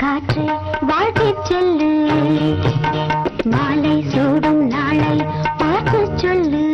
காற்றை வாழ்க்கை சொல்லு. மாலை சூடும் நாளை பார்க்க சொல்லு.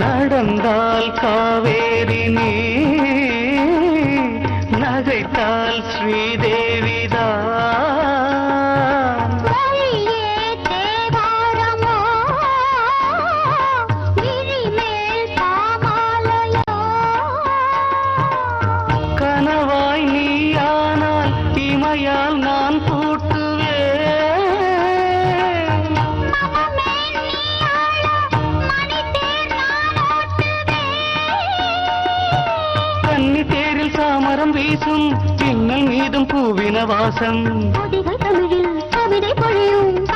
நடந்தால் காவேரி நீ நகைத்தால் ஸ்ரீதேவி சாமரம் வீசும் பின்னல் மீதும் பூவின வாசம். தமிழில் கவிதை பொழியும்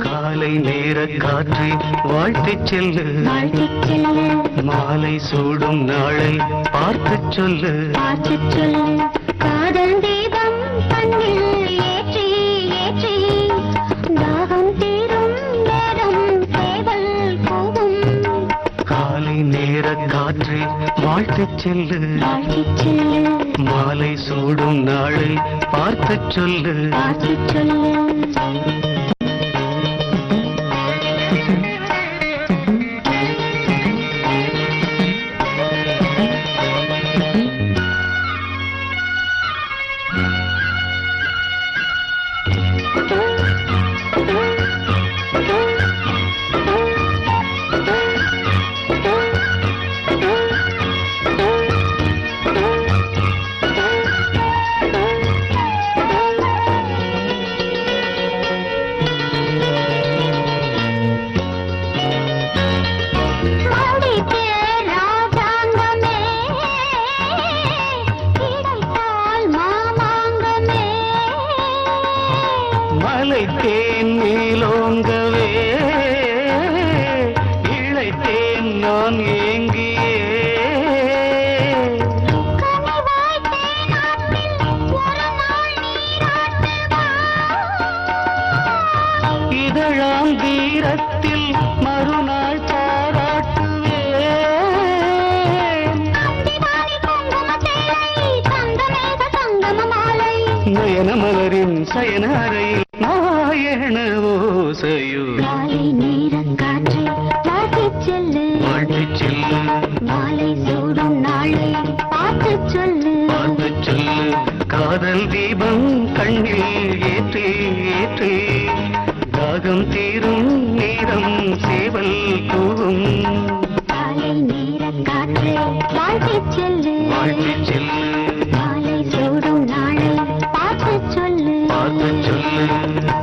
காலை நேர காற்றை வாழ்த்திச் செல்லு. மாலை சூடும் நாளை பார்த்துச் சொல்லு. காதல் நேர காற்றை வாழ்த்துச் செல்லு. மாலை சூடும் நாளை பார்த்துச் சொல்லு. மலை தேன் நீலோங்கவே இழைத்தேன் நான் ஏங்கியே. இதழாம் தீரத்தில் மறுநாள் மாலை. நயன மலரின் சயன அறையில் ராயண ஓசையோ காலை நேரம் காற்றை வாட்டி செல்லு. வாட்டி செல்லு. மாலை சூடும் நாளை பார்த்து சொல்லு. பார்த்து சொல்லு. காதல் தீபம் கண்ணில் ஏற்று ஏற்று. தாகம் தீரும் நேரம் சேவல் கூவும். காலை நேரம் காற்றை வாட்டி செல்லு. வாட்டி செல்லு. மாலை சூடும் நாளை பார்த்து சொல்லு. பார்த்து சொல்லு.